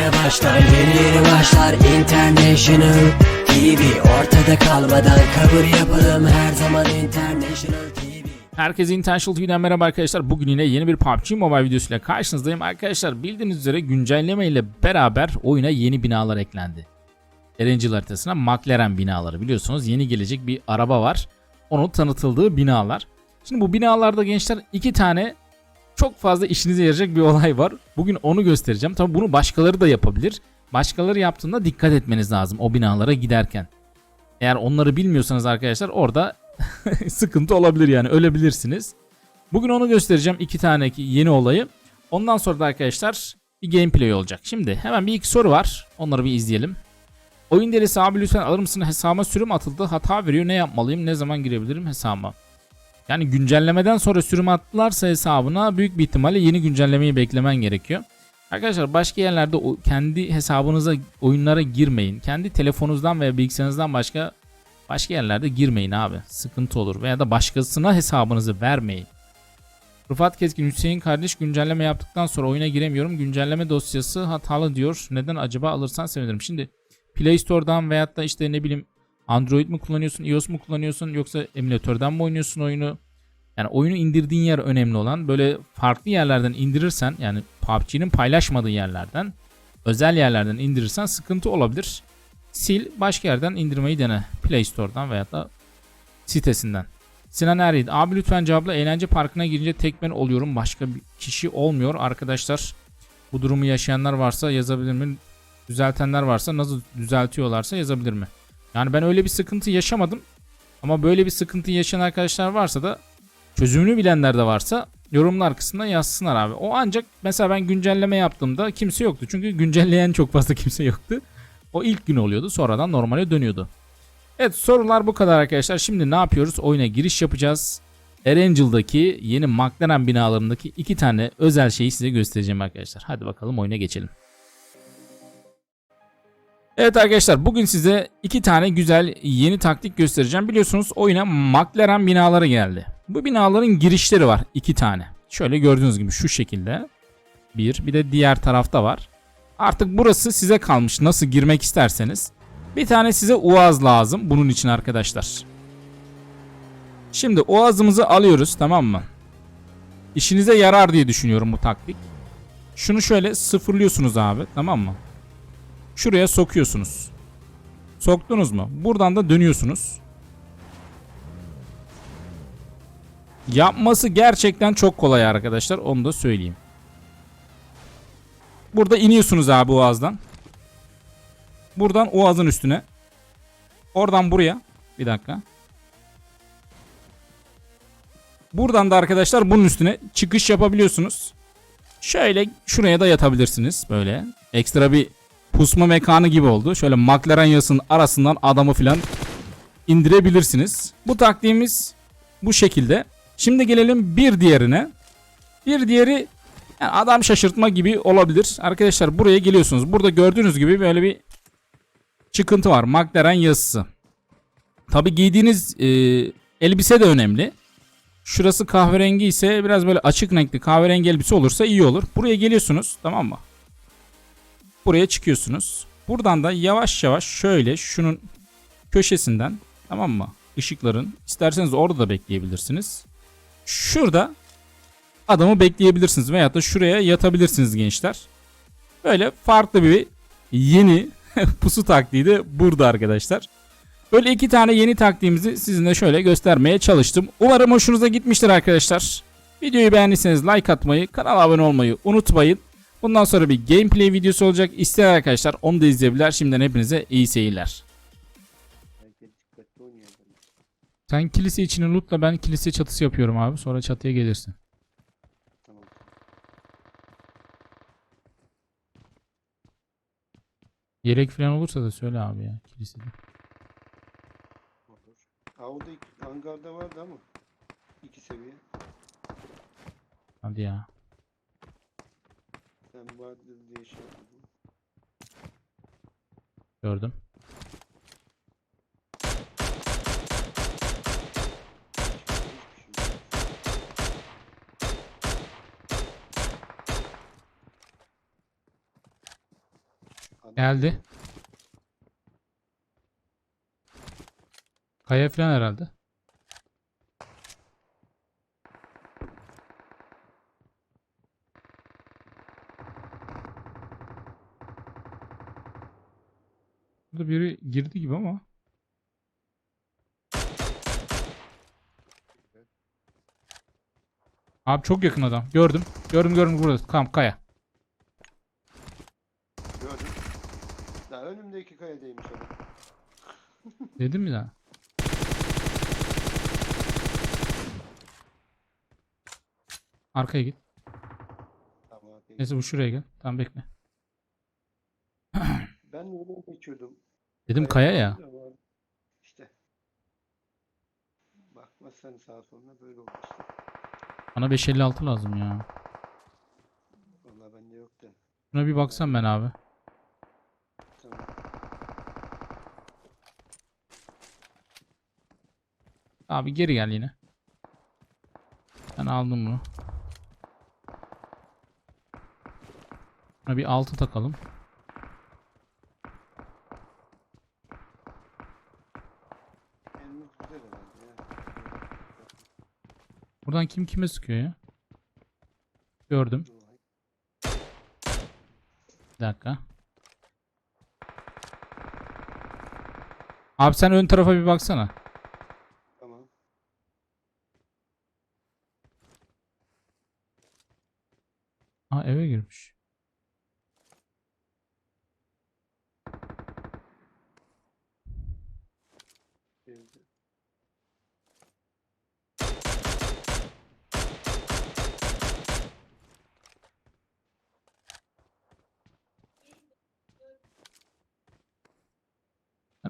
yeni başlar Yeni yeni başlar International TV Ortada kalmadan kabul yapalım Her zaman International TV Herkese Intentional TV'den merhaba arkadaşlar. Bugün yine yeni bir PUBG Mobile videosuyla karşınızdayım. Arkadaşlar bildiğiniz üzere güncelleme ile beraber oyuna yeni binalar eklendi. Erencil haritasına McLaren binaları biliyorsunuz yeni gelecek bir araba var. Onun tanıtıldığı binalar. Şimdi bu binalarda gençler iki tane çok fazla işinize yarayacak bir olay var. Bugün onu göstereceğim. Tabi bunu başkaları da yapabilir. Başkaları yaptığında dikkat etmeniz lazım o binalara giderken. Eğer onları bilmiyorsanız arkadaşlar orada sıkıntı olabilir yani ölebilirsiniz. Bugün onu göstereceğim iki tane yeni olayı. Ondan sonra da arkadaşlar bir gameplay olacak. Şimdi hemen bir iki soru var. Onları bir izleyelim. Oyun delisi abi lütfen alır mısın? Hesabıma sürüm atıldı. Hata veriyor. Ne yapmalıyım? Ne zaman girebilirim hesabıma? Yani güncellemeden sonra sürüm attılarsa hesabına büyük bir ihtimalle yeni güncellemeyi beklemen gerekiyor. Arkadaşlar başka yerlerde kendi hesabınıza oyunlara girmeyin. Kendi telefonunuzdan veya bilgisayarınızdan başka başka yerlerde girmeyin abi. Sıkıntı olur. Veya da başkasına hesabınızı vermeyin. Rıfat Keskin Hüseyin kardeş güncelleme yaptıktan sonra oyuna giremiyorum. Güncelleme dosyası hatalı diyor. Neden acaba alırsan sevinirim. Şimdi Play Store'dan veyahut da işte ne bileyim Android mi kullanıyorsun, iOS mu kullanıyorsun yoksa emülatörden mi oynuyorsun oyunu? Yani oyunu indirdiğin yer önemli olan. Böyle farklı yerlerden indirirsen yani PUBG'nin paylaşmadığı yerlerden özel yerlerden indirirsen sıkıntı olabilir. Sil başka yerden indirmeyi dene. Play Store'dan veyahut da sitesinden. Sinan Eryiğit. Abi lütfen cevapla. Eğlence parkına girince tek ben oluyorum. Başka bir kişi olmuyor. Arkadaşlar bu durumu yaşayanlar varsa yazabilir mi? Düzeltenler varsa nasıl düzeltiyorlarsa yazabilir mi? Yani ben öyle bir sıkıntı yaşamadım. Ama böyle bir sıkıntı yaşayan arkadaşlar varsa da çözümünü bilenler de varsa yorumlar kısmına yazsınlar abi. O ancak mesela ben güncelleme yaptığımda kimse yoktu. Çünkü güncelleyen çok fazla kimse yoktu. O ilk gün oluyordu. Sonradan normale dönüyordu. Evet sorular bu kadar arkadaşlar. Şimdi ne yapıyoruz? Oyuna giriş yapacağız. Erangel'daki yeni McLaren binalarındaki iki tane özel şeyi size göstereceğim arkadaşlar. Hadi bakalım oyuna geçelim. Evet arkadaşlar bugün size iki tane güzel yeni taktik göstereceğim. Biliyorsunuz oyuna McLaren binaları geldi. Bu binaların girişleri var iki tane. Şöyle gördüğünüz gibi şu şekilde. Bir bir de diğer tarafta var. Artık burası size kalmış nasıl girmek isterseniz. Bir tane size uaz lazım bunun için arkadaşlar. Şimdi uazımızı alıyoruz tamam mı? İşinize yarar diye düşünüyorum bu taktik. Şunu şöyle sıfırlıyorsunuz abi tamam mı? Şuraya sokuyorsunuz. Soktunuz mu? Buradan da dönüyorsunuz. Yapması gerçekten çok kolay arkadaşlar. Onu da söyleyeyim. Burada iniyorsunuz abi Oğaz'dan. Buradan Oğaz'ın üstüne. Oradan buraya. Bir dakika. Buradan da arkadaşlar bunun üstüne çıkış yapabiliyorsunuz. Şöyle şuraya da yatabilirsiniz. Böyle. Ekstra bir pusma mekanı gibi oldu. Şöyle McLaren yasının arasından adamı filan indirebilirsiniz. Bu taktiğimiz bu şekilde. Şimdi gelelim bir diğerine. Bir diğeri yani adam şaşırtma gibi olabilir. Arkadaşlar buraya geliyorsunuz. Burada gördüğünüz gibi böyle bir çıkıntı var. McLaren yazısı. Tabi giydiğiniz e, elbise de önemli. Şurası kahverengi ise biraz böyle açık renkli kahverengi elbise olursa iyi olur. Buraya geliyorsunuz tamam mı? Buraya çıkıyorsunuz. Buradan da yavaş yavaş şöyle şunun köşesinden tamam mı? Işıkların isterseniz orada da bekleyebilirsiniz. Şurada adamı bekleyebilirsiniz veyahut da şuraya yatabilirsiniz gençler. Böyle farklı bir yeni pusu taktiği de burada arkadaşlar. Böyle iki tane yeni taktiğimizi sizinle şöyle göstermeye çalıştım. Umarım hoşunuza gitmiştir arkadaşlar. Videoyu beğendiyseniz like atmayı, kanala abone olmayı unutmayın. Bundan sonra bir gameplay videosu olacak. İsteyen arkadaşlar onu da izleyebilirler. Şimdiden hepinize iyi seyirler. Sen kilise içini lootla ben kilise çatısı yapıyorum abi. Sonra çatıya gelirsin. Tamam. Yelek falan olursa da söyle abi ya kilisede. Olur. Avda hangarda vardı ama. iki seviye. Hadi ya. Sen vardır diye şey yapmadın. Gördüm. Hiçbir şey yok. Adam- Geldi. Kaya falan herhalde. Burada biri girdi gibi ama. Abi çok yakın adam. Gördüm. Gördüm gördüm burada. Tamam kaya. Gördüm. Ya önümdeki kayadaymış adam. Dedim mi daha? Arkaya git. Tamam. Neyse bu şuraya gel. Tamam bekle. Ben onu geçiyordum. Dedim kaya ya. Ama İşte. Bakmazsan sağa soluna böyle işte. Bana 556 lazım ya. Vallahi bende yok da. Şuna bir baksam ben abi. Tamam. Abi geri gel yine. Ben aldım bunu. Bir 6 takalım. Buradan kim kime sıkıyor ya? Gördüm. Bir dakika. Abi sen ön tarafa bir baksana. Tamam. Ha eve girmiş.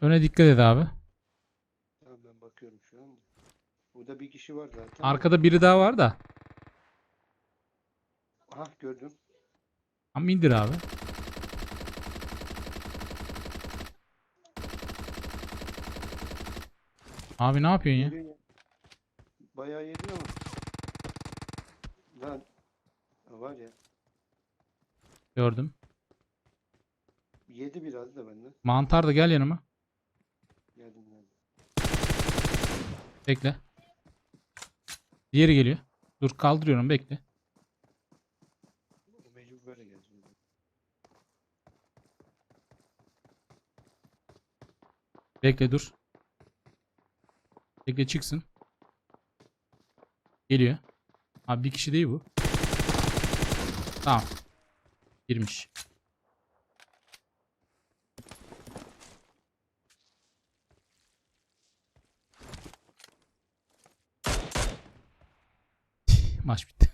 Öne dikkat et abi. Tamam ben bakıyorum şu an. Burada bir kişi var zaten. Arkada biri daha var da. Aha gördüm. Ama indir abi. Abi ne yapıyorsun ya? Bayağı yedi ama. Lan. Var ya. Gördüm. Yedi biraz da benden. Mantar da gel yanıma. Geldim geldim. Bekle. Diğeri geliyor. Dur kaldırıyorum bekle. Mecbur böyle geldi. Bekle dur. Bekle çıksın. Geliyor. Abi bir kişi değil bu. Tamam. Girmiş. Maç bitti.